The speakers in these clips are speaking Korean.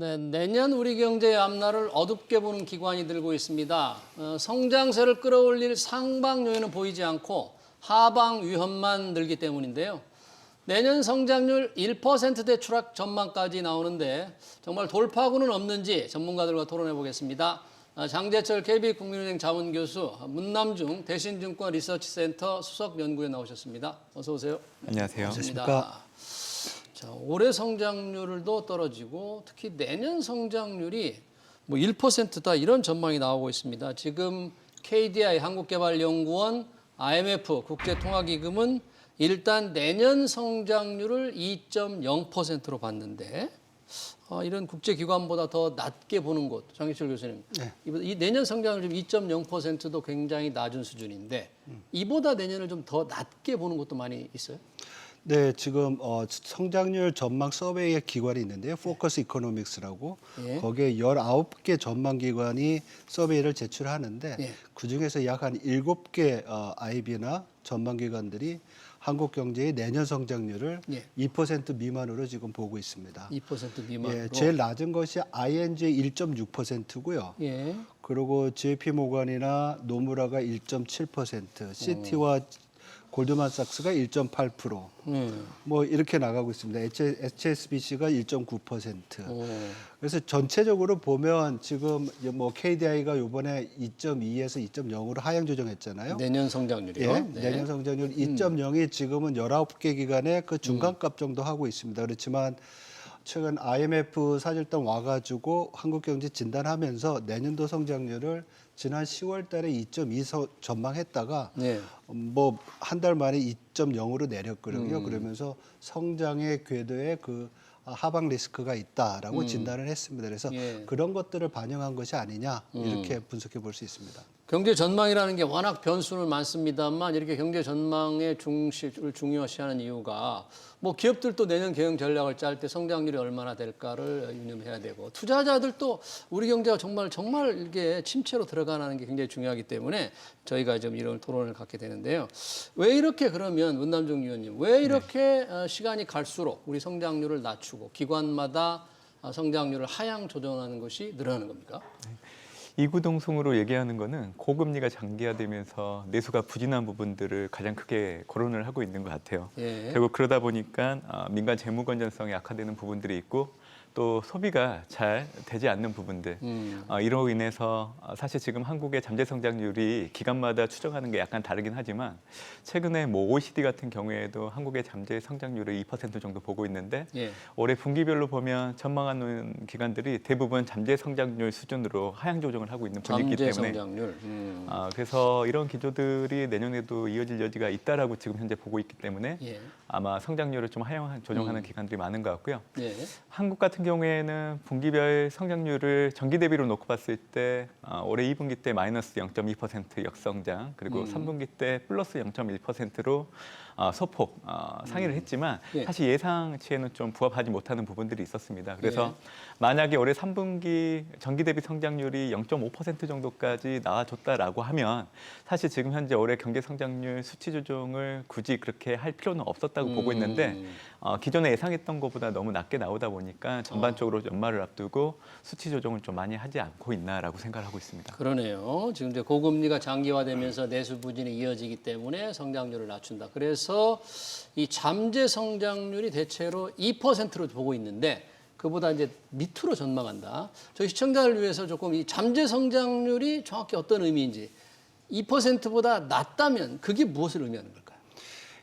네, 내년 우리 경제의 앞날을 어둡게 보는 기관이 들고 있습니다. 어, 성장세를 끌어올릴 상방 요인은 보이지 않고 하방 위험만 늘기 때문인데요. 내년 성장률 1%대 추락 전망까지 나오는데 정말 돌파구는 없는지 전문가들과 토론해 보겠습니다. 아, 장재철 KB국민은행 자문교수, 문남중 대신증권 리서치센터 수석 연구위원 나오셨습니다. 어서 오세요. 안녕하세요. 반갑습니다. 자, 올해 성장률도 떨어지고 특히 내년 성장률이 뭐 1%다 이런 전망이 나오고 있습니다. 지금 KDI 한국개발연구원, IMF 국제통화기금은 일단 내년 성장률을 2.0%로 봤는데 어, 이런 국제기관보다 더 낮게 보는 곳, 장희철 교수님. 이보다 이 내년 성장률 지금 2.0%도 굉장히 낮은 수준인데 이보다 내년을 좀 더 낮게 보는 곳도 많이 있어요. 네, 지금 어, 성장률 전망 서베이의 기관이 있는데요. 포커스 이코노믹스라고 예. 거기에 19개 전망 기관이 서베이를 제출하는데 예. 그중에서 약 한 7개 어, IB나 전망 기관들이 한국 경제의 내년 성장률을 예. 2% 미만으로 지금 보고 있습니다. 2% 미만으로. 예, 제일 낮은 것이 ING 1.6%고요. 예. 그리고 JP 모건이나 노무라가 1.7%, 시티와 골드만삭스가 1.8%, 음. 뭐 이렇게 나가고 있습니다. HSBC가 1.9%. 오. 그래서 전체적으로 보면 지금 뭐 KDI가 이번에 2.2에서 2.0으로 하향 조정했잖아요. 내년 성장률이요. 예, 네. 내년 성장률 2.0이 지금은 19개 기관의 그 중간값 정도 하고 있습니다. 그렇지만 최근 IMF 사절단 와가지고 한국 경제 진단하면서 내년도 성장률을 지난 10월 달에 2.2 전망했다가 네. 뭐 한 달 만에 2.0으로 내렸거든요. 그러면서 성장의 궤도에 그 하방 리스크가 있다라고 진단을 했습니다. 그래서 예. 그런 것들을 반영한 것이 아니냐 이렇게 분석해 볼 수 있습니다. 경제 전망이라는 게 워낙 변수는 많습니다만 이렇게 경제 전망의 중시를 중요시하는 이유가 뭐 기업들도 내년 경영 전략을 짤 때 성장률이 얼마나 될까를 유념해야 되고 투자자들도 우리 경제가 정말 정말 이게 침체로 들어가는 게 굉장히 중요하기 때문에 저희가 좀 이런 토론을 갖게 되는데요. 왜 이렇게 그러면 문남중 위원님 왜 이렇게 어, 시간이 갈수록 우리 성장률을 낮추고 기관마다 어, 성장률을 하향 조정하는 것이 늘어나는 겁니까? 이구동성으로 얘기하는 거는 고금리가 장기화되면서 내수가 부진한 부분들을 가장 크게 거론을 하고 있는 것 같아요. 예. 결국 그러다 보니까 어, 민간 재무 건전성이 악화되는 부분들이 있고 또 소비가 잘 되지 않는 부분들 음. 어, 이로 인해서 어, 사실 지금 한국의 잠재 성장률이 기간마다 추정하는 게 약간 다르긴 하지만 최근에 뭐 OECD 같은 경우에도 한국의 잠재 성장률을 2% 정도 보고 있는데 예. 올해 분기별로 보면 전망하는 기관들이 대부분 잠재 성장률 수준으로 하향 조정을 하고 있는 잠재 때문에 성장률. 음. 아, 그래서 이런 기조들이 내년에도 이어질 여지가 있다라고 지금 현재 보고 있기 때문에 예. 아마 성장률을 좀 하향 조정하는 기관들이 많은 것 같고요. 예. 한국 같은 경우에는 분기별 성장률을 전기 대비로 놓고 봤을 때 어, 올해 2분기 때 마이너스 0.2% 역성장 그리고 음. 3분기 때 플러스 0.1%로 어, 소폭 어, 상회를 했지만 예. 사실 예상치에는 좀 부합하지 못하는 부분들이 있었습니다. 그래서 만약에 올해 3분기 전기 대비 성장률이 0.5% 정도까지 나와줬다라고 하면 사실 지금 현재 올해 경제 성장률 수치 조정을 굳이 그렇게 할 필요는 없었다고 보고 있는데 음. 어, 기존에 예상했던 것보다 너무 낮게 나오다 보니까 전반적으로 연말을 앞두고 수치 조정을 좀 많이 하지 않고 있나라고 생각을 하고 있습니다. 그러네요. 지금 이제 고금리가 장기화되면서 내수 부진이 이어지기 때문에 성장률을 낮춘다. 그래서 이 잠재 성장률이 대체로 2%로 보고 있는데 그보다 이제 밑으로 전망한다. 저희 시청자를 위해서 조금 이 잠재 성장률이 정확히 어떤 의미인지 2%보다 낮다면 그게 무엇을 의미하는 걸까요?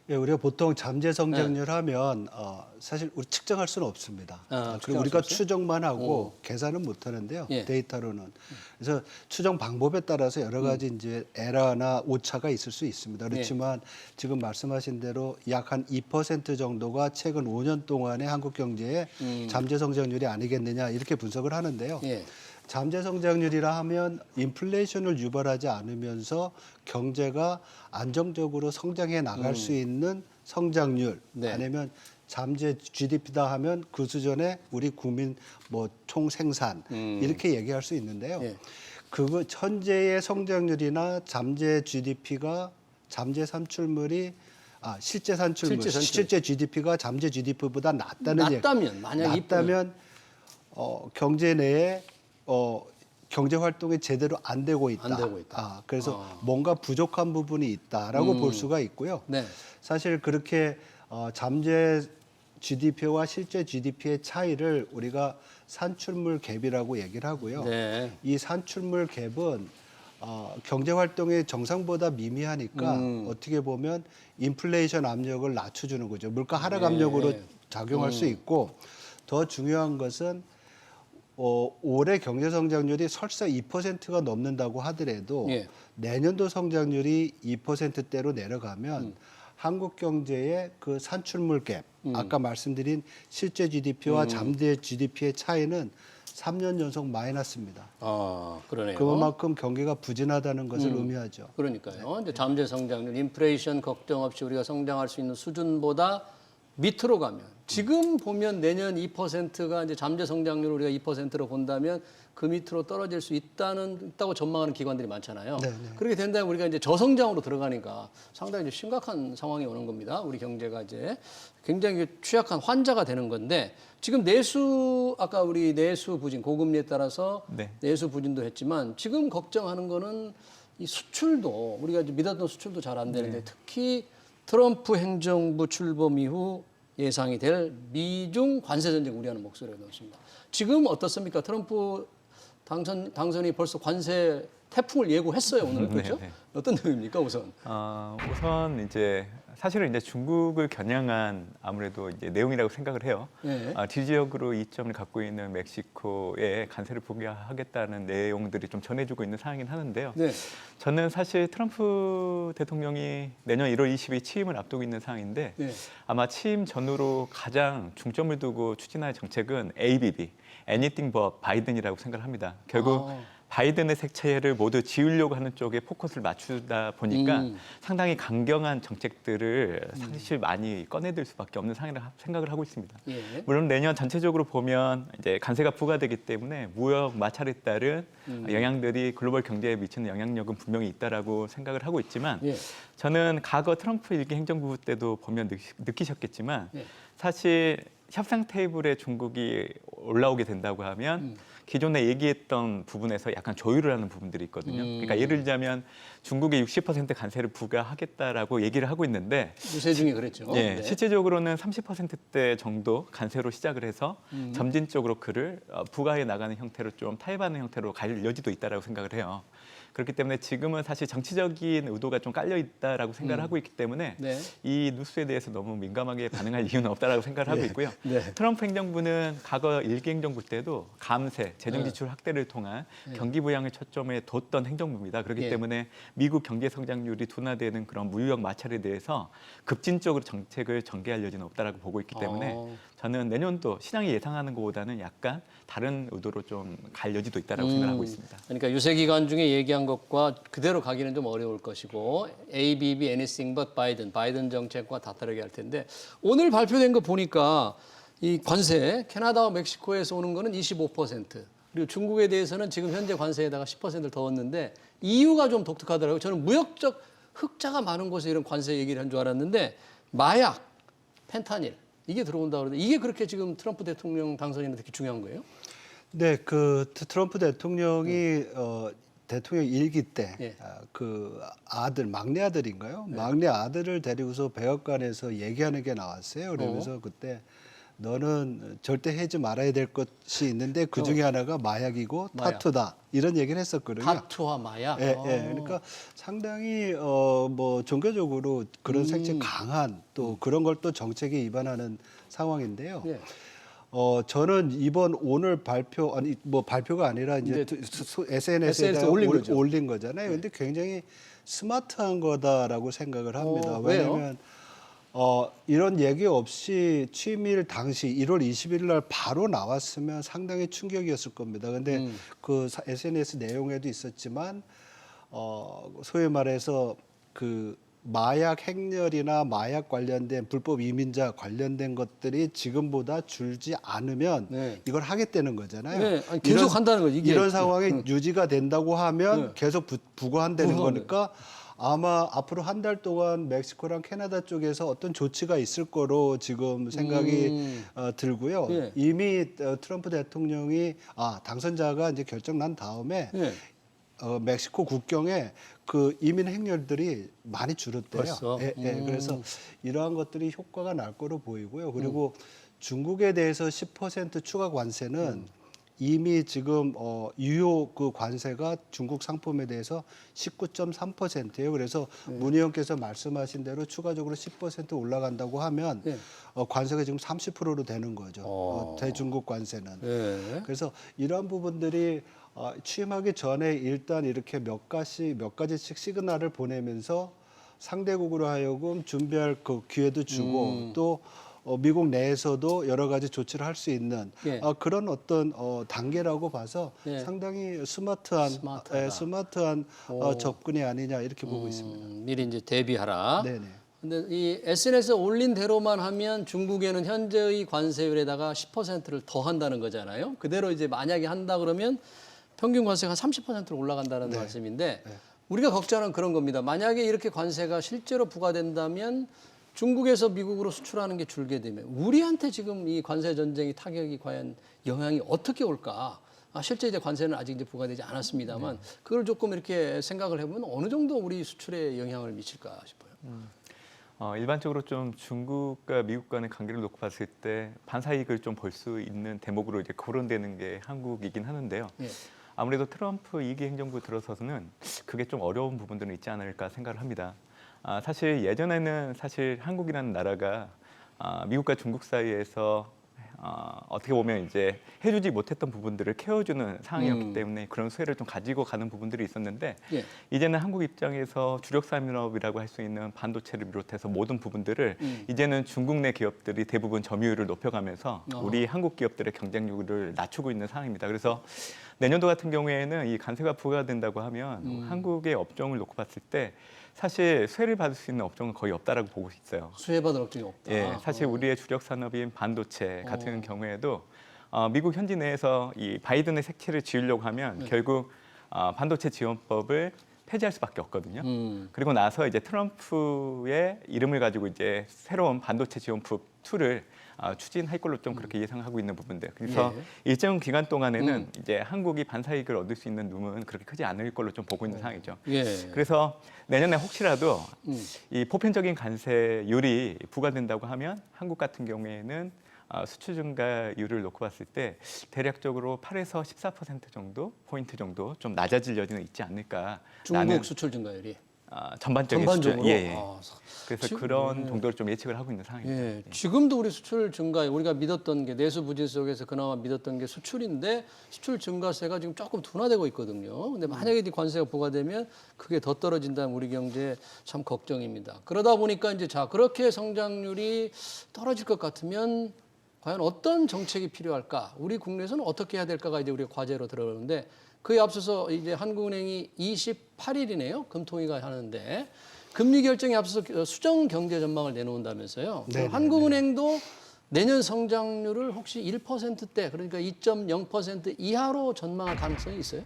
예, 우리가 보통 잠재 성장률 하면 어, 사실 우리 측정할 수는 없습니다. 아, 그리고 수 우리가? 추정만 하고 계산은 못 하는데요. 예. 데이터로는. 그래서 추정 방법에 따라서 여러 가지 음. 이제 에러나 오차가 있을 수 네. 있습니다. 그렇지만 지금 말씀하신 대로 약 한 2% 정도가 최근 5년 동안의 한국 경제의 잠재 성장률이 아니겠느냐 이렇게 분석을 하는데요. 음. 예. 잠재 성장률이라 하면 인플레이션을 유발하지 않으면서 경제가 안정적으로 성장해 나갈 수 있는 성장률 음. 네. 아니면 잠재 GDP다 하면 그 수준의 우리 국민 뭐 총 생산 이렇게 얘기할 수 있는데요. 음. 예. 그거 현재의 성장률이나 잠재 GDP가 잠재 산출물이 아 실제 산출물 실제 산출. 실제 GDP가 잠재 GDP보다 낮다는 얘기- 낮다면 만약 낮다면 어, 경제 내에 어, 경제 활동이 제대로 안 되고 있다. 안 되고 있다. 아, 그래서 아. 뭔가 부족한 부분이 있다라고 음. 볼 수가 있고요. 네. 사실 그렇게 어, 잠재 GDP와 실제 GDP의 차이를 우리가 산출물 갭이라고 얘기를 하고요. 네. 이 산출물 갭은 어, 경제 활동의 정상보다 미미하니까 음. 어떻게 보면 인플레이션 압력을 낮춰주는 거죠. 물가 하락 네. 압력으로 작용할 수 음. 있고 더 중요한 것은 어, 올해 경제 성장률이 설사 2%가 넘는다고 하더라도 예. 내년도 성장률이 2%대로 내려가면 음. 한국 경제의 그 산출물 갭, 음. 아까 말씀드린 실제 GDP와 잠재 GDP의 차이는 3년 연속 마이너스입니다. 아, 그러네요. 그만큼 경기가 부진하다는 것을 음. 의미하죠. 그러니까요. 이제 잠재 성장률, 인플레이션 걱정 없이 우리가 성장할 수 있는 수준보다 밑으로 가면 지금 보면 내년 2%가 이제 잠재 성장률 우리가 2%로 본다면 그 밑으로 떨어질 수 있다는 있다고 전망하는 기관들이 많잖아요. 네, 네. 그렇게 된다면 우리가 이제 저성장으로 들어가니까 상당히 심각한 상황이 오는 겁니다. 우리 경제가 이제 굉장히 취약한 환자가 되는 건데 지금 내수 아까 우리 내수 부진 고금리에 따라서 네. 내수 부진도 했지만 지금 걱정하는 거는 이 수출도 우리가 이제 믿었던 수출도 잘 안 되는데 특히 트럼프 행정부 출범 이후 예상이 될 미중 관세 전쟁 우려하는 목소리가 나왔습니다. 지금 어떻습니까? 트럼프 당선 당선이 벌써 관세 태풍을 예고했어요 오늘 그렇죠? 네, 네. 어떤 내용입니까 우선? 어, 우선 이제 사실은 이제 중국을 겨냥한 아무래도 이제 내용이라고 생각을 해요. 예. 아, 지지역으로 이점을 갖고 있는 멕시코에 관세를 포기하겠다는 내용들이 좀 전해주고 있는 상황이긴 하는데요. 네. 저는 사실 트럼프 대통령이 내년 1월 20일 취임을 앞두고 있는 상황인데 네. 아마 취임 전후로 가장 중점을 두고 추진할 정책은 ABB, Anything But Biden이라고 생각을 합니다. 결국 아. 바이든의 색채를 모두 지우려고 하는 쪽에 포커스를 맞추다 보니까 음. 상당히 강경한 정책들을 사실 많이 꺼내들 수밖에 없는 상황이라 생각을 하고 있습니다. 예. 물론 내년 전체적으로 보면 이제 관세가 부과되기 때문에 무역 마찰에 따른 음. 영향들이 글로벌 경제에 미치는 영향력은 분명히 있다라고 생각을 하고 있지만 예. 저는 과거 트럼프 일기 행정부 때도 보면 느끼, 셨겠지만 예. 사실 협상 테이블에 중국이 올라오게 된다고 하면 음. 기존에 얘기했던 부분에서 약간 조율을 하는 부분들이 있거든요. 음. 그러니까 예를 들자면 중국의 60% 관세를 부과하겠다라고 얘기를 하고 있는데 유세 중에 그랬죠. 예, 네. 실제적으로는 30%대 정도 관세로 시작을 해서 음. 점진적으로 그를 어, 부과해 나가는 형태로 좀 타협하는 형태로 갈 여지도 있다라고 생각을 해요. 그렇기 때문에 지금은 사실 정치적인 의도가 좀 깔려 있다라고 생각을 음. 하고 있기 때문에 네. 이 뉴스에 대해서 너무 민감하게 반응할 이유는 없다라고 생각을 하고 있고요. 네. 트럼프 행정부는 과거 일기 행정부 때도 감세, 재정 네. 지출 확대를 통한 네. 경기 부양을 초점에 뒀던 행정부입니다. 그렇기 예. 때문에 미국 경제 성장률이 둔화되는 그런 무역 마찰에 대해서 급진적으로 정책을 전개할 여지는 없다라고 보고 있기 때문에 어. 저는 내년도 시장이 예상하는 것보다는 약간 다른 의도로 좀 갈 여지도 있다라고 음, 생각하고 있습니다. 그러니까 유세 기간 중에 얘기한 것과 그대로 가기는 좀 어려울 것이고 ABB anything but Biden, 바이든 정책과 다 다르게 할 텐데 오늘 발표된 거 보니까 이 관세 캐나다와 멕시코에서 오는 거는 25% 그리고 중국에 대해서는 지금 현재 관세에다가 10%를 더웠는데 이유가 좀 독특하더라고요. 저는 무역적 흑자가 많은 곳에 이런 관세 얘기를 한 줄 알았는데 마약, 펜타닐 이게 들어온다 그러는데 이게 그렇게 지금 트럼프 대통령 당선인은 특히 중요한 거예요? 네, 그 트- 트럼프 대통령이 어, 대통령 일기 때 예. 아, 그 아들 막내 아들인가요? 막내 아들을 데리고서 백악관에서 얘기하는 게 나왔어요. 그러면서 그때 너는 절대 해지 말아야 될 것이 있는데 그 중에 하나가 마약이고 마약. 타투다 이런 얘기를 했었거든요. 타투와 마약. 예, 어. 예. 그러니까 상당히 어 뭐 종교적으로 그런 음. 색채 강한 또 그런 걸 또 정책에 위반하는 상황인데요. 예. 어 저는 이번 오늘 발표 아니 뭐 발표가 아니라 이제 근데 SNS에다 SNS 에 올린 거죠. 네. 올린 거잖아요. 근데 굉장히 스마트한 거다라고 생각을 합니다. 어, 왜요? 왜냐하면 어 이런 얘기 없이 취임일 당시 1월 20일 날 바로 나왔으면 상당히 충격이었을 겁니다. 근데 음. 그 사- SNS 내용에도 있었지만 어 소위 말해서 그 마약 행렬이나 마약 관련된 불법 이민자 관련된 것들이 지금보다 줄지 않으면 네. 이걸 하겠다는 거잖아요. 네, 아니, 계속 이런- 한다는 거죠. 이런 상황이 유지가 된다고 하면 네. 계속 부, 부과한다는 부과하네. 거니까 아마 앞으로 한 달 동안 멕시코랑 캐나다 쪽에서 어떤 조치가 있을 거로 지금 생각이 음. 어, 들고요. 예. 이미 어, 트럼프 대통령이 아 당선자가 이제 결정 난 다음에 예. 어, 멕시코 국경에 그 이민 행렬들이 많이 줄었대요. 벌써? 예, 예. 음. 그래서 이러한 것들이 효과가 날 거로 보이고요. 그리고 중국에 대해서 10% 추가 관세는 음. 이미 지금 어, 유효 그 관세가 중국 상품에 대해서 19.3%예요. 그래서 네. 문 의원께서 말씀하신 대로 추가적으로 10% 올라간다고 하면 네. 어, 관세가 지금 30%로 되는 거죠. 어. 어, 대중국 관세는. 예. 그래서 이런 부분들이 어, 취임하기 전에 일단 이렇게 몇 가지 몇 가지씩 시그널을 보내면서 상대국으로 하여금 준비할 그 기회도 주고 음. 또 어, 미국 내에서도 여러 가지 조치를 할 수 있는 예. 어, 그런 어떤 어, 단계라고 봐서 예. 상당히 스마트한 스마트하다. 예, 스마트한 어, 오. 접근이 아니냐 이렇게 보고 있습니다. 음, 미리 이제 대비하라. 네네. 근데 이 SNS에 올린 대로만 하면 중국에는 현재의 관세율에다가 10%를 더 한다는 거잖아요. 그대로 이제 만약에 한다 그러면 평균 관세가 한 30%로 올라간다는 네. 말씀인데 우리가 걱정하는 그런 겁니다. 만약에 이렇게 관세가 실제로 부과된다면 중국에서 미국으로 수출하는 게 줄게 되면 우리한테 지금 이 관세 전쟁이 타격이 과연 영향이 어떻게 올까? 아, 실제 이제 관세는 아직 이제 부과되지 않았습니다만 그걸 조금 이렇게 생각을 해보면 어느 정도 우리 수출에 영향을 미칠까 싶어요. 어, 일반적으로 좀 중국과 미국 간의 관계를 놓고 봤을 때 반사이익을 좀 볼 수 있는 대목으로 이제 거론되는 게 한국이긴 하는데요. 예. 아무래도 트럼프 2기 행정부 들어서서는 그게 좀 어려운 부분들은 있지 않을까 생각을 합니다. 아, 사실 예전에는 사실 한국이라는 나라가 아, 미국과 중국 사이에서 어, 어떻게 보면 이제 해주지 못했던 부분들을 케어주는 상황이었기 음. 때문에 그런 수혜를 좀 가지고 가는 부분들이 있었는데 예. 이제는 한국 입장에서 주력 산업이라고 할 수 있는 반도체를 비롯해서 모든 부분들을 음. 이제는 중국 내 기업들이 대부분 점유율을 높여가면서 어. 우리 한국 기업들의 경쟁력을 낮추고 있는 상황입니다. 그래서 내년도 같은 경우에는 이 관세가 부과된다고 하면 음. 한국의 업종을 놓고 봤을 때 사실 수혜를 받을 수 있는 업종은 거의 없다라고 보고 있어요. 수혜받을 걱정이 없다. 예, 사실 어. 우리의 주력 산업인 반도체 같은 어. 경우에도 어, 미국 현지 내에서 이 바이든의 색채를 지으려고 하면 네. 결국 어, 반도체 지원법을 폐지할 수밖에 없거든요. 음. 그리고 나서 이제 트럼프의 이름을 가지고 이제 새로운 반도체 지원법 2를 어, 추진할 걸로 좀 그렇게 예상하고 있는 부분들. 그래서 일정 기간 동안에는 음. 이제 한국이 반사이익을 얻을 수 있는 룸은 그렇게 크지 않을 걸로 좀 보고 있는 상황이죠. 예. 그래서 내년에 혹시라도 음. 이 보편적인 관세율이 부과된다고 하면 한국 같은 경우에는 어, 수출 증가율을 놓고 봤을 때 대략적으로 8에서 14% 정도 포인트 정도 좀 낮아질 여지는 있지 않을까. 중국 수출 증가율이 아, 전반적인 전반적으로 수준. 예, 예. 아, 그래서 지금, 그런 예. 정도를 좀 예측을 하고 있는 상황입니다. 예, 지금도 우리 수출 증가 우리가 믿었던 게 내수 부진 속에서 그나마 믿었던 게 수출인데 수출 증가세가 지금 조금 둔화되고 있거든요. 근데 만약에 이 관세가 부과되면 그게 더 떨어진다면 우리 경제 참 걱정입니다. 그러다 보니까 이제 자 그렇게 성장률이 떨어질 것 같으면 과연 어떤 정책이 필요할까? 우리 국내에서는 어떻게 해야 될까가 이제 우리가 과제로 들어오는데 그에 앞서서 이제 한국은행이 28일이네요. 금통위가 하는데 금리 결정에 앞서서 수정 경제 전망을 내놓는다면서요. 네네네. 한국은행도 내년 성장률을 혹시 1%대 그러니까 2.0% 이하로 전망할 가능성이 있어요?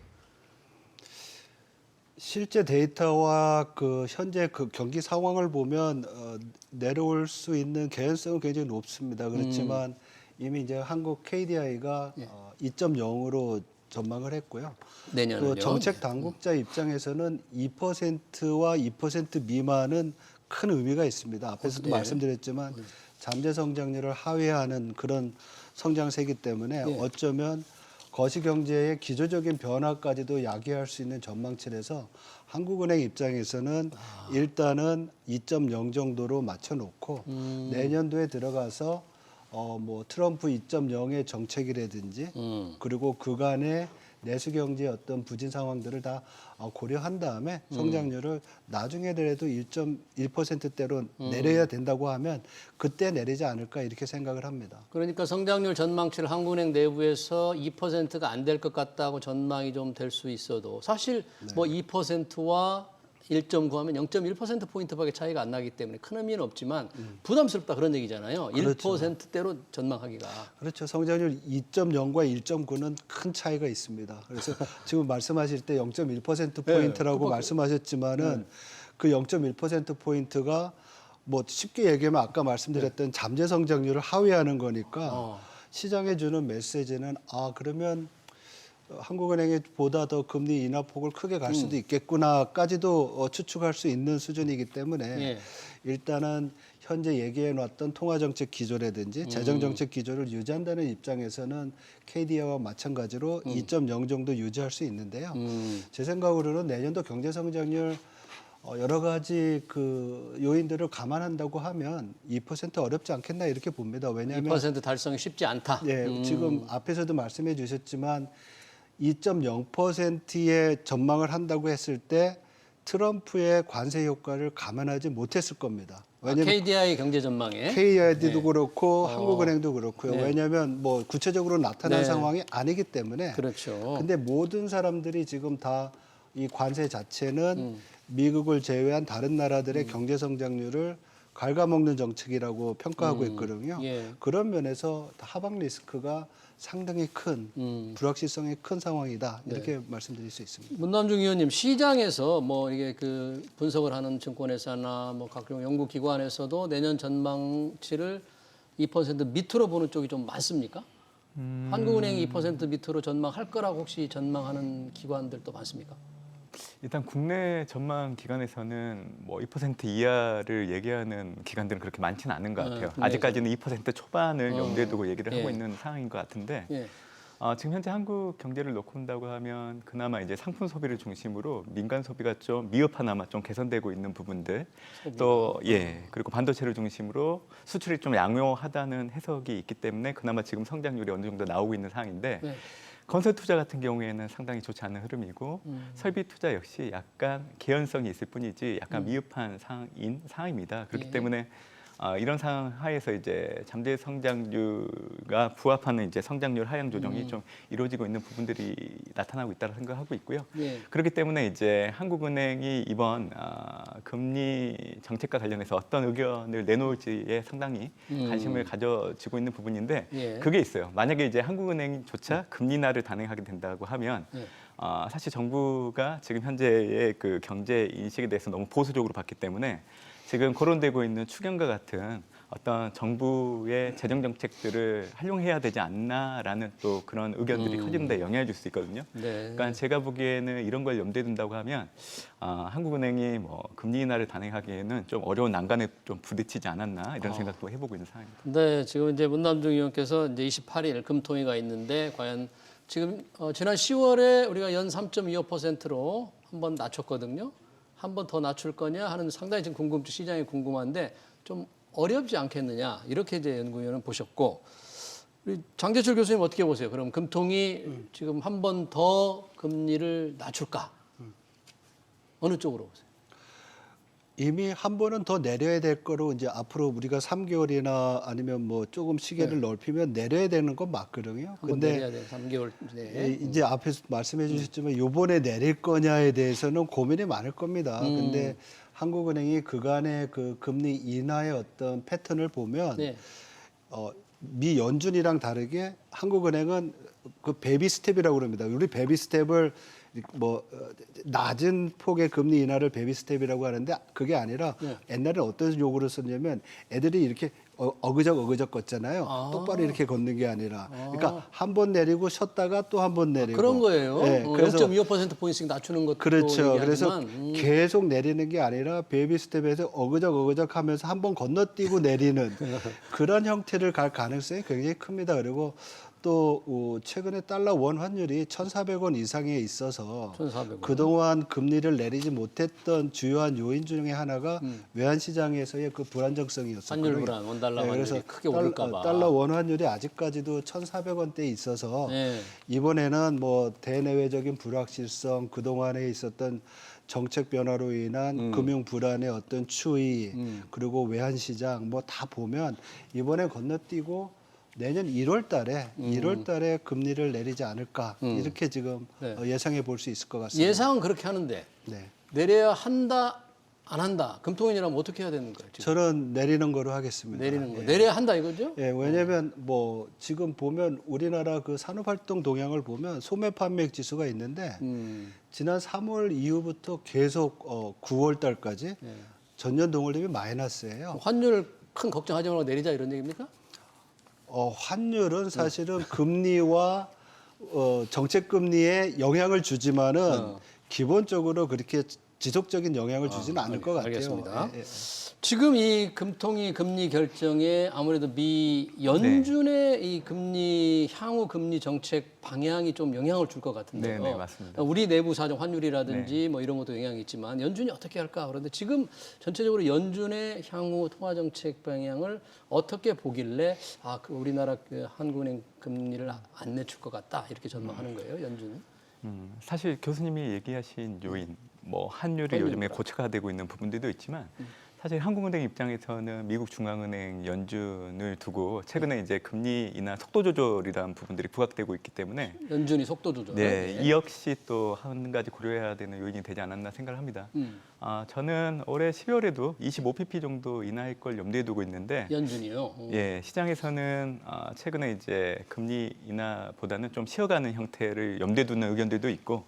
실제 데이터와 그 현재 그 경기 상황을 보면 어, 내려올 수 있는 개연성은 굉장히 높습니다. 그렇지만 이미 이제 한국 KDI가 예. 어, 2.0으로 전망을 했고요. 내년은요. 그 정책 당국자 입장에서는 2%와 2% 미만은 큰 의미가 있습니다. 앞에서도 예. 말씀드렸지만 잠재 성장률을 하회하는 그런 성장세이기 때문에 예. 어쩌면 거시 경제의 기조적인 변화까지도 야기할 수 있는 전망치라서 한국은행 입장에서는 아. 일단은 2.0 정도로 맞춰 놓고 음. 내년도에 들어가서 어 뭐 트럼프 2.0의 정책이라든지 음. 그리고 그간의 내수 경제의 어떤 부진 상황들을 다 어, 고려한 다음에 음. 성장률을 나중에라도 1.1%대로 음. 내려야 된다고 하면 그때 내리지 않을까 이렇게 생각을 합니다. 그러니까 성장률 전망치를 한국은행 내부에서 2%가 안 될 것 같다고 전망이 좀 될 수 있어도 사실 네. 뭐 2%와 1.9 하면 0.1% 포인트밖에 차이가 안 나기 때문에 큰 의미는 없지만 부담스럽다 그런 얘기잖아요. 음. 그렇죠. 1%대로 전망하기가. 그렇죠. 성장률 2.0과 1.9는 큰 차이가 있습니다. 그래서 지금 말씀하실 때 0.1% 포인트라고 그밖에- 말씀하셨지만은 그 0.1% 포인트가 뭐 쉽게 얘기하면 아까 말씀드렸던 잠재 성장률을 하회하는 거니까 어. 시장에 주는 메시지는 아 그러면 한국은행이 보다 더 금리 인하 폭을 크게 갈 수도 있겠구나까지도 어, 추측할 수 있는 수준이기 때문에 예. 일단은 현재 얘기해 놨던 통화 정책 기조라든지 음. 재정 정책 기조를 유지한다는 입장에서는 KDI와 마찬가지로 2.0 정도 유지할 수 있는데요. 음. 제 생각으로는 내년도 경제 성장률 어, 여러 가지 그 요인들을 감안한다고 하면 2% 어렵지 않겠나 이렇게 봅니다. 왜냐하면 2% 달성이 쉽지 않다. 예, 음. 지금 앞에서도 말씀해 주셨지만 2.0%의 전망을 한다고 했을 때 트럼프의 관세 효과를 감안하지 못했을 겁니다. 아, 왜냐하면 KDI 경제 전망에 KID도 그렇고 어. 한국은행도 그렇고요. 네. 왜냐하면 뭐 구체적으로 나타난 네. 상황이 아니기 때문에 그렇죠. 근데 모든 사람들이 지금 다 이 관세 자체는 음. 미국을 제외한 다른 나라들의 경제 성장률을 갉아먹는 정책이라고 평가하고 있거든요. 예. 그런 면에서 하방 리스크가 상당히 큰 음. 불확실성이 큰 상황이다 이렇게 말씀드릴 수 있습니다. 문남중 의원님 시장에서 뭐 이게 그 분석을 하는 증권회사나 뭐 각종 연구기관에서도 내년 전망치를 2% 밑으로 보는 쪽이 좀 많습니까? 한국은행이 2% 밑으로 전망할 거라고 혹시 전망하는 기관들도 많습니까? 일단 국내 전망 기관에서는 뭐 2% 이하를 얘기하는 기관들은 그렇게 많지는 않은 것 네, 같아요. 국내에서. 아직까지는 2% 초반을 어. 염두에 두고 얘기를 하고 예. 있는 상황인 것 같은데 예. 어, 지금 현재 한국 경제를 놓고 본다고 하면 그나마 이제 상품 소비를 중심으로 민간 소비가 좀 미흡하나마 좀 개선되고 있는 부분들 또 예 그리고 반도체를 중심으로 수출이 좀 양호하다는 해석이 있기 때문에 그나마 지금 성장률이 어느 정도 나오고 있는 상황인데 네. 건설 투자 같은 경우에는 상당히 좋지 않은 흐름이고 음. 설비 투자 역시 약간 개연성이 있을 뿐이지 약간 미흡한 상황인 상황입니다. 그렇기 음. 예. 때문에 어, 이런 상황 하에서 이제 잠재 성장률과 부합하는 이제 성장률 하향 조정이 음. 좀 이루어지고 있는 부분들이 나타나고 있다고 생각하고 있고요. 예. 그렇기 때문에 이제 한국은행이 이번 아, 금리 정책과 관련해서 어떤 의견을 내놓을지에 상당히 음. 관심을 가져지고 있는 부분인데 예. 그게 있어요. 만약에 이제 한국은행조차 금리 인하를 단행하게 된다고 하면 예. 아, 사실 정부가 지금 현재의 그 경제 인식에 대해서 너무 보수적으로 봤기 때문에 지금 거론되고 있는 추경과 같은 어떤 정부의 재정 정책들을 활용해야 되지 않나라는 또 그런 의견들이 음. 커지는 데 영향을 줄 수 있거든요. 네. 그러니까 제가 보기에는 이런 걸 염두에 둔다고 하면 아, 한국은행이 뭐 금리 인하를 단행하기에는 좀 어려운 난관에 좀 부딪히지 않았나 이런 아. 생각도 해보고 있는 상황입니다. 네, 지금 이제 문남중 의원께서 이제 28일 금통위가 있는데 과연 지금 어, 지난 10월에 우리가 연 3.25%로 한번 낮췄거든요. 한 번 더 낮출 거냐 하는 상당히 지금 궁금증 시장이 궁금한데 좀 어렵지 않겠느냐 이렇게 이제 연구위원은 보셨고 우리 장재철 교수님 어떻게 보세요? 그럼 금통이 지금 한 번 더 금리를 낮출까? 어느 쪽으로 보세요? 이미 한 번은 더 내려야 될 거로 이제 앞으로 우리가 3개월이나 아니면 뭐 조금 시계를 넓히면 내려야 되는 건 맞거든요. 네. 근데 내려야 돼. 3개월 내에. 이- 이제 앞에서 말씀해 주셨지만 요번에 내릴 거냐에 대해서는 고민이 많을 겁니다. 음. 근데 한국은행이 그간의 그 금리 인하의 어떤 패턴을 보면 네. 어, 미 연준이랑 다르게 한국은행은 그 베비 스텝이라고 그럽니다. 우리 베비 스텝을 뭐 어, 낮은 폭의 금리 인하를 베비 스텝이라고 하는데 그게 아니라 네. 옛날에 어떤 용어를 썼냐면 애들이 이렇게 어, 어그적 어그적 걷잖아요. 아. 똑바로 이렇게 걷는 게 아니라 그러니까 한 번 내리고 쉬었다가 또 한 번 내리고 그런 거예요. 네, 어, 그래서 0.25% 포인트씩 낮추는 것도 그렇죠. 그래서 얘기하지만, 음, 계속 내리는 게 아니라 베이비 스텝에서 어그적 어그적 하면서 한 번 건너뛰고 내리는 그런 형태를 갈 가능성이 굉장히 큽니다. 그리고 또 어, 최근에 달러 원 환율이 1,400원 이상에 있어서 1,400원. 그동안 금리를 내리지 못했던 주요한 요인 중에 하나가 외환 시장에서의 그 불안정성이었어요. 환율 불안, 원달러 환율이 크게 달러, 오를까 봐. 달러 원 환율이 아직까지도 1,400원대에 있어서 네. 이번에는 뭐 대내외적인 불확실성 그동안에 있었던 정책 변화로 인한 음. 금융 불안의 어떤 추이 그리고 외환 시장 뭐 다 보면 이번에 건너뛰고 내년 1월 달에 음. 1월 달에 금리를 내리지 않을까 이렇게 지금 네. 어, 예상해 볼 수 있을 것 같습니다. 예상은 그렇게 하는데 네. 내려야 한다 안 한다. 금통위원이라면 어떻게 해야 되는 거예요? 지금 저는 내리는 거로 하겠습니다. 내리는 거. 예. 내려야 한다 이거죠? 예, 왜냐하면 뭐 지금 보면 우리나라 그 산업 활동 동향을 보면 소매 판매액 지수가 있는데 음. 지난 3월 이후부터 계속 어, 9월 달까지 예. 전년 동월 대비 마이너스예요. 환율 큰 걱정하지 말고 내리자 이런 얘기입니까? 어, 환율은 사실은 금리와 어, 정책 금리에 영향을 주지만은 어. 기본적으로 그렇게 지속적인 영향을 주지는 않을 것 같아요. 알겠습니다. 예, 예. 지금 이 금통위 금리 결정에 아무래도 미 연준의 이 금리 향후 금리 정책 방향이 좀 영향을 줄 것 같은데요. 네, 네, 맞습니다. 우리 내부 사정 환율이라든지 뭐 이런 것도 영향이 있지만 연준이 어떻게 할까 그런데 지금 전체적으로 연준의 향후 통화 정책 방향을 어떻게 보길래 아, 그 우리나라 그 한국은행 금리를 안 내줄 것 같다 이렇게 전망하는 거예요, 연준은. 음, 사실 교수님이 얘기하신 요인, 뭐 환율이 환율. 요즘에 고착화되고 있는 부분들도 있지만 사실 한국은행 입장에서는 미국 중앙은행 연준을 두고 최근에 이제 금리 인하 속도 조절이라는 부분들이 부각되고 있기 때문에 연준이 속도 조절. 네, 이 역시 또 한 가지 고려해야 되는 요인이 되지 않았나 생각을 합니다. 음, 아, 저는 올해 12월에도 25pp 정도 인하할 걸 염두에 두고 있는데 연준이요. 어. 예, 시장에서는 아, 최근에 이제 금리 인하보다는 좀 쉬어가는 형태를 염두에 두는 의견들도 있고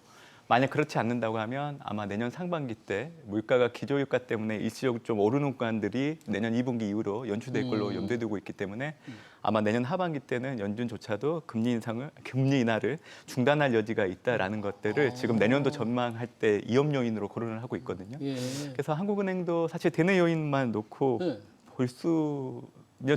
만약 그렇지 않는다고 하면 아마 내년 상반기 때 물가가 기저효과 때문에 일시적으로 좀 오르는 구간들이 내년 2분기 이후로 연출될 걸로 음. 염두에 두고 있기 때문에 아마 내년 하반기 때는 연준조차도 금리 인상을 금리 인하를 중단할 여지가 있다라는 것들을 아. 지금 내년도 전망할 때 위험 요인으로 거론을 하고 있거든요. 예. 그래서 한국은행도 사실 대내 요인만 놓고 네. 볼 수면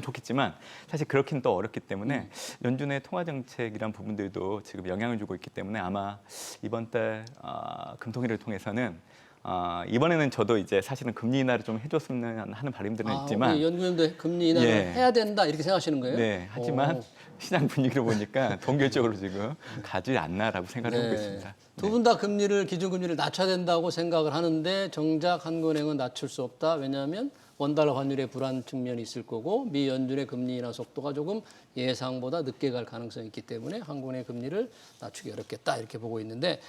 좋겠지만 사실 그렇긴 또 어렵기 때문에 음. 연준의 통화 정책이란 부분들도 지금 영향을 주고 있기 때문에 아마 이번 달 아, 금통위를 통해서는 아, 이번에는 저도 이제 사실은 금리 인하를 좀 해줬으면 하는 바람들은 아, 있지만 우리 연구원도 금리 인하를 예. 해야 된다 이렇게 생각하시는 거예요? 네 하지만 오. 시장 분위기를 보니까 동결적으로 지금 가지 않나라고 생각을 하고 있습니다. 네. 두분 다 금리를 기준금리를 낮춰야 된다고 생각을 하는데 정작 한국은행은 낮출 수 없다. 왜냐하면 원달러 환율의 불안 측면이 있을 거고 미 연준의 금리 인하 속도가 조금 예상보다 늦게 갈 가능성이 있기 때문에 한국은행 금리를 낮추기 어렵겠다 이렇게 보고 있는데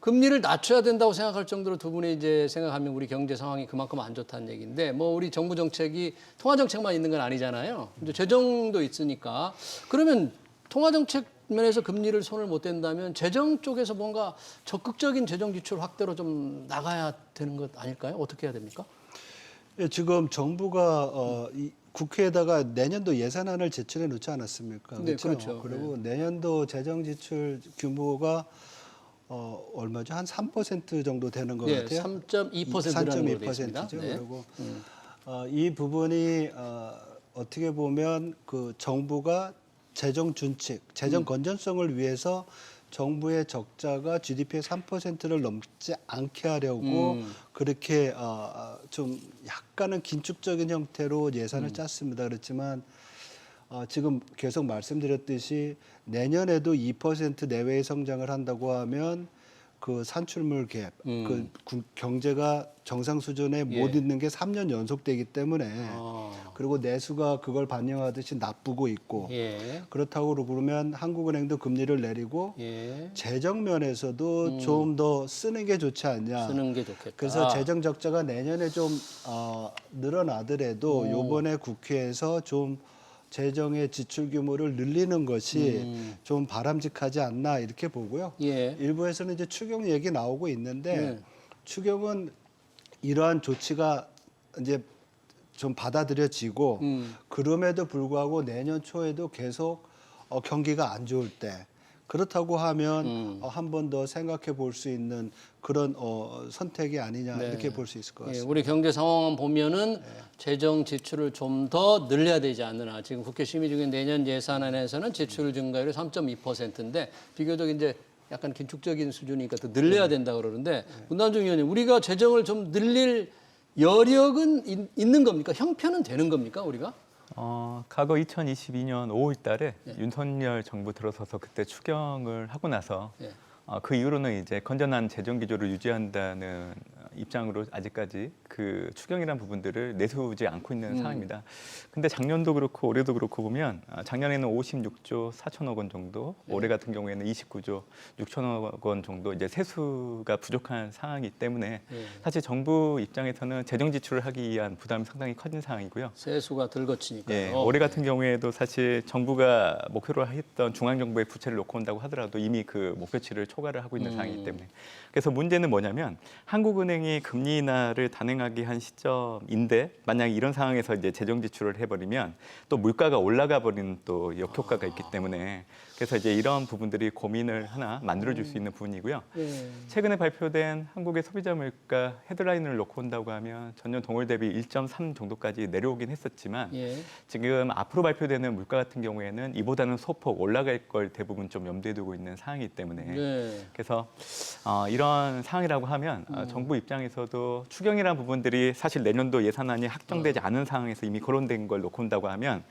금리를 낮춰야 된다고 생각할 정도로 두 분이 이제 생각하면 우리 경제 상황이 그만큼 안 좋다는 얘기인데 뭐 우리 정부 정책이 통화 정책만 있는 건 아니잖아요. 이제 재정도 있으니까 그러면 통화 정책 면에서 금리를 손을 못 댄다면 재정 쪽에서 뭔가 적극적인 재정 지출 확대로 좀 나가야 되는 것 아닐까요? 어떻게 해야 됩니까? 예, 지금 정부가 어, 이 국회에다가 내년도 예산안을 제출해 놓지 않았습니까? 네, 그렇죠. 그리고 내년도 재정 지출 규모가 어, 얼마죠? 한 3% 정도 되는 것 네, 같아요. 3.2%라는 걸로 되어 3.2%죠. 있습니다. 네. 그리고 어, 이 부분이 어, 어떻게 보면 그 정부가 재정 준칙, 재정 음. 건전성을 위해서 정부의 적자가 GDP의 3%를 넘지 않게 하려고 음. 그렇게 어, 좀 약간은 긴축적인 형태로 음. 예산을 짰습니다. 그렇지만 어, 지금 계속 말씀드렸듯이 내년에도 2% 내외의 성장을 한다고 하면 그 산출물 갭, 음. 그 구- 경제가 정상 수준에 못 예. 있는 게 3년 연속되기 때문에 아, 그리고 내수가 그걸 반영하듯이 나쁘고 있고 예, 그렇다고 그러면 한국은행도 금리를 내리고 예. 재정 면에서도 좀 더 쓰는 게 좋지 않냐. 쓰는 게 좋겠다. 그래서 재정 적자가 내년에 좀 어, 늘어나더라도 오. 요번에 국회에서 좀 재정의 지출 규모를 늘리는 것이 음. 좀 바람직하지 않나 이렇게 보고요. 예, 일부에서는 이제 추경 얘기 나오고 있는데 네. 추경은 이러한 조치가 이제 좀 받아들여지고 음. 그럼에도 불구하고 내년 초에도 계속 어, 경기가 안 좋을 때 그렇다고 하면 음. 어, 한 번 더 생각해 볼 수 있는 그런 어, 선택이 아니냐 네. 이렇게 볼 수 있을 것 예, 같습니다. 우리 경제 상황 보면은 재정 지출을 좀 더 늘려야 되지 않느냐. 지금 국회 심의 중인 내년 예산안에서는 지출 증가율이 3.2%인데 비교적 이제 약간 긴축적인 수준이니까 더 늘려야 된다 그러는데 문단중 의원님, 우리가 재정을 좀 늘릴 여력은 있, 있는 겁니까? 형편은 되는 겁니까, 우리가? 어, 과거 2022년 5월 달에 예. 윤석열 정부 들어서서 그때 추경을 하고 나서 예. 어, 그 이후로는 이제 건전한 재정 기조를 유지한다는 입장으로 아직까지 그 추경이라는 부분들을 내세우지 않고 있는 음. 상황입니다. 근데 작년도 그렇고 올해도 그렇고 보면 아, 작년에는 56조 4천억 원 정도, 네. 올해 같은 경우에는 29조 6천억 원 정도 이제 세수가 부족한 상황이기 때문에 예. 사실 정부 입장에서는 재정 지출을 하기 위한 부담이 상당히 커진 상황이고요. 세수가 덜 거치니까요. 예, 올해 같은 경우에도 사실 정부가 목표로 했던 중앙 정부의 부채를 놓고 온다고 하더라도 이미 그 목표치를 초과를 하고 있는 음. 상황이기 때문에 그래서 문제는 뭐냐면 한국은행이 금리 인하를 단행하기 한 시점인데 만약 이런 상황에서 이제 재정 지출을 해버리면 또 물가가 올라가 버리는 또 역효과가 있기 때문에 그래서 이제 이런 부분들이 고민을 하나 만들어줄 수 있는 부분이고요. 예. 최근에 발표된 한국의 소비자 물가 헤드라인을 놓고 온다고 하면 전년 동월 대비 1.3 정도까지 내려오긴 했었지만 예. 지금 앞으로 발표되는 물가 같은 경우에는 이보다는 소폭 올라갈 걸 대부분 좀 염두에 두고 있는 상황이기 때문에 네. 그래서 어, 이런 상황이라고 하면 어, 정부 입장에서도 추경이라는 부분들이 사실 내년도 예산안이 확정되지 않은 상황에서 이미 거론된 걸 놓고 온다고 하면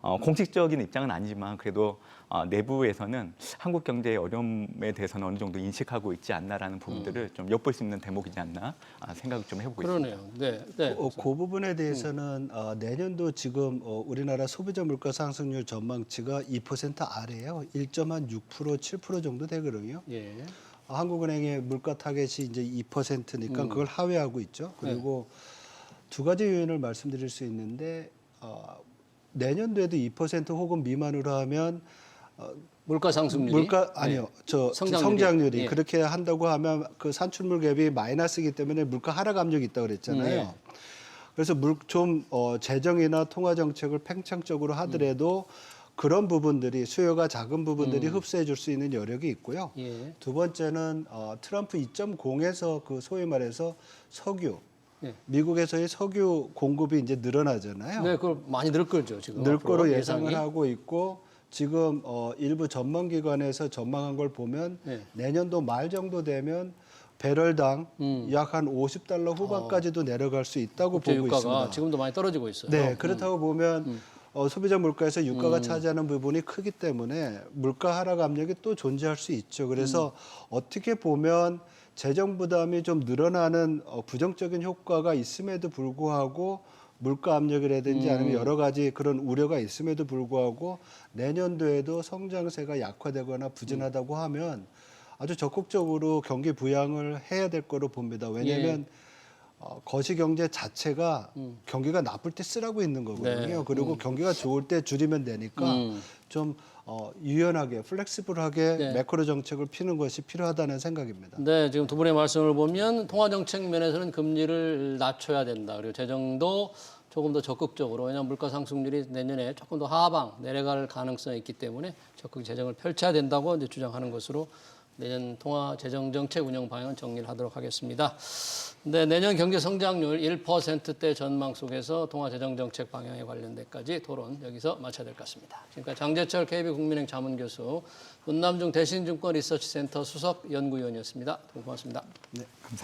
어, 공식적인 입장은 아니지만 그래도 어, 내부에서는 한국 경제의 어려움에 대해서는 어느 정도 인식하고 있지 않나라는 부분들을 좀 엿볼 수 있는 대목이지 않나 아, 생각을 좀 해보고 있습니다. 그러네요. 네. 네. 어, 그 부분에 대해서는 어, 내년도 지금 어, 우리나라 소비자 물가 상승률 전망치가 2% 아래예요. 1.6% 7% 정도 되거든요. 예. 어, 한국은행의 물가 타겟이 이제 2%니까 음. 그걸 하회하고 있죠. 그리고 두 가지 요인을 말씀드릴 수 있는데 어, 내년도에도 2% 혹은 미만으로 하면 어, 물가 상승률이 물가 아니요 저 성장률이. 성장률이, 예. 그렇게 한다고 하면 그 산출물 갭이 마이너스이기 때문에 물가 하락 압력이 있다고 그랬잖아요. 음, 예. 그래서 물, 좀 어, 재정이나 통화 정책을 팽창적으로 하더라도 그런 부분들이 수요가 작은 부분들이 흡수해 줄 수 있는 여력이 있고요. 예. 두 번째는 어, 트럼프 2.0에서 그 소위 말해서 석유 예. 미국에서의 석유 공급이 이제 늘어나잖아요. 네, 그걸 많이 늘 거죠 지금. 늘 거로 예상을 예상이. 하고 있고 지금 어, 일부 전망 기관에서 전망한 걸 보면 네. 내년도 말 정도 되면 배럴당 음. 약한 50달러 후반까지도 내려갈 수 있다고 보고 유가가 있습니다. 지금도 많이 떨어지고 있어요. 네, 그렇다고 보면 음. 어, 소비자 물가에서 유가가 차지하는 부분이 크기 때문에 물가 하락 압력이 또 존재할 수 있죠. 그래서 음. 어떻게 보면 재정 부담이 좀 늘어나는 어, 부정적인 효과가 있음에도 불구하고 물가 압력이라든지 음. 아니면 여러 가지 그런 우려가 있음에도 불구하고 내년도에도 성장세가 약화되거나 부진하다고 하면 아주 적극적으로 경기 부양을 해야 될 거로 봅니다. 왜냐하면 예. 어, 거시 경제 자체가 경기가 나쁠 때 쓰라고 있는 거거든요. 네. 그리고 경기가 좋을 때 줄이면 되니까 음. 좀 어, 유연하게 플렉시블하게 네. 매크로 정책을 피는 것이 필요하다는 생각입니다. 네, 지금 두 분의 말씀을 보면 통화 정책 면에서는 금리를 낮춰야 된다. 그리고 재정도 조금 더 적극적으로 왜냐하면 물가 상승률이 내년에 조금 더 하방 내려갈 가능성이 있기 때문에 적극 재정을 펼쳐야 된다고 이제 주장하는 것으로 내년 통화 재정 정책 운영 방향은 정리를 하도록 하겠습니다. 네, 내년 경제 성장률 1%대 전망 속에서 통화 재정 정책 방향에 관련돼까지 토론 여기서 마쳐야 될 것 같습니다. 지금까지 장재철 KB국민행 자문 교수, 문남중 대신증권 리서치센터 수석 연구위원이었습니다. 고맙습니다. 네.